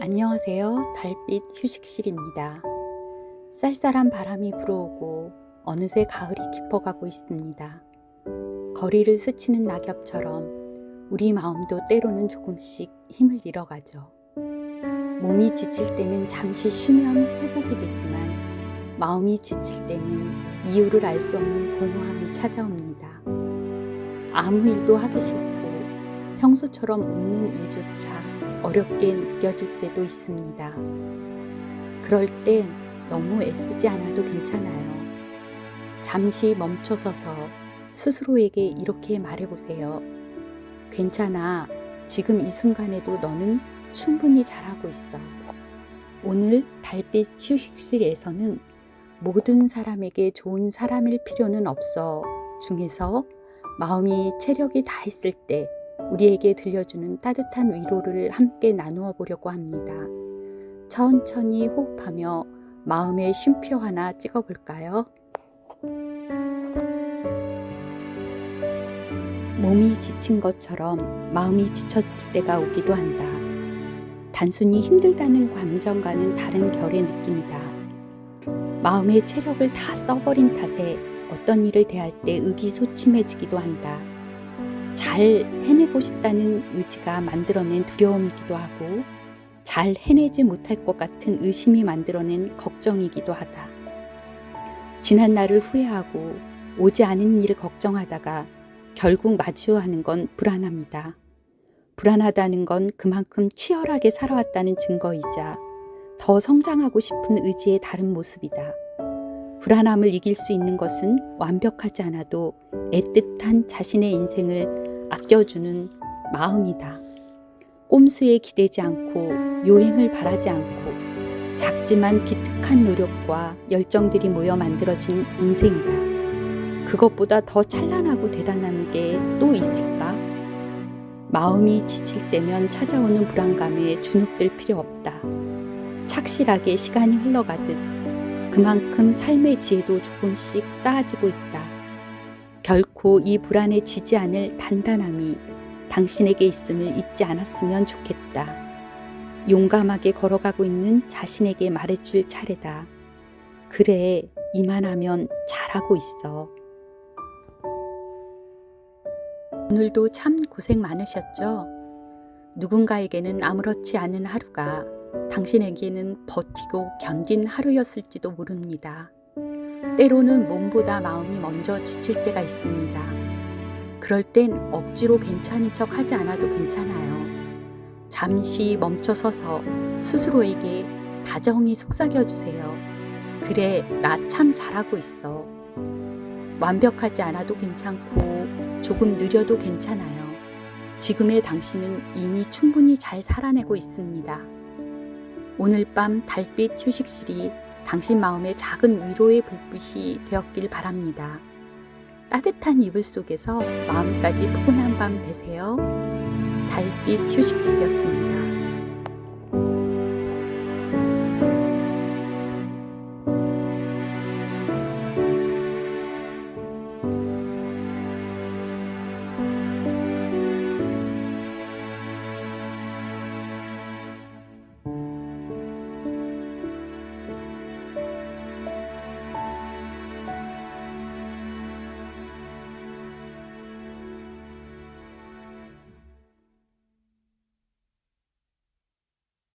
안녕하세요. 달빛 휴식실입니다. 쌀쌀한 바람이 불어오고 어느새 가을이 깊어가고 있습니다. 거리를 스치는 낙엽처럼 우리 마음도 때로는 조금씩 힘을 잃어가죠. 몸이 지칠 때는 잠시 쉬면 회복이 되지만 마음이 지칠 때는 이유를 알 수 없는 공허함이 찾아옵니다. 아무 일도 하기 싫고 평소처럼 웃는 일조차 어렵게 느껴질 때도 있습니다. 그럴 땐 너무 애쓰지 않아도 괜찮아요. 잠시 멈춰서서 스스로에게 이렇게 말해보세요. 괜찮아. 지금 이 순간에도 너는 충분히 잘하고 있어. 오늘 달빛 휴식실에서는 모든 사람에게 좋은 사람일 필요는 없어 중에서 마음이 체력이 다 있을 때 우리에게 들려주는 따뜻한 위로를 함께 나누어 보려고 합니다. 천천히 호흡하며 마음의 쉼표 하나 찍어 볼까요? 몸이 지친 것처럼 마음이 지쳤을 때가 오기도 한다. 단순히 힘들다는 감정과는 다른 결의 느낌이다. 마음의 체력을 다 써버린 탓에 어떤 일을 대할 때 의기소침해지기도 한다. 잘 해내고 싶다는 의지가 만들어낸 두려움이기도 하고 잘 해내지 못할 것 같은 의심이 만들어낸 걱정이기도 하다. 지난 날을 후회하고 오지 않은 일을 걱정하다가 결국 마주하는 건 불안합니다. 불안하다는 건 그만큼 치열하게 살아왔다는 증거이자 더 성장하고 싶은 의지의 다른 모습이다. 불안함을 이길 수 있는 것은 완벽하지 않아도 애틋한 자신의 인생을 아껴주는 마음이다. 꼼수에 기대지 않고 요행을 바라지 않고 작지만 기특한 노력과 열정들이 모여 만들어진 인생이다. 그것보다 더 찬란하고 대단한 게 또 있을까? 마음이 지칠 때면 찾아오는 불안감에 주눅들 필요 없다. 착실하게 시간이 흘러가듯 그만큼 삶의 지혜도 조금씩 쌓아지고 있다. 결코 이 불안에 지지 않을 단단함이 당신에게 있음을 잊지 않았으면 좋겠다. 용감하게 걸어가고 있는 자신에게 말해줄 차례다. 그래, 이만하면 잘하고 있어. 오늘도 참 고생 많으셨죠? 누군가에게는 아무렇지 않은 하루가 당신에게는 버티고 견딘 하루였을지도 모릅니다. 때로는 몸보다 마음이 먼저 지칠 때가 있습니다. 그럴 땐 억지로 괜찮은 척 하지 않아도 괜찮아요. 잠시 멈춰 서서 스스로에게 다정히 속삭여 주세요. 그래, 나 참 잘하고 있어. 완벽하지 않아도 괜찮고 조금 느려도 괜찮아요. 지금의 당신은 이미 충분히 잘 살아내고 있습니다. 오늘 밤 달빛 휴식실이 당신 마음의 작은 위로의 불빛이 되었길 바랍니다. 따뜻한 이불 속에서 마음까지 포근한 밤 되세요. 달빛 휴식실이었습니다.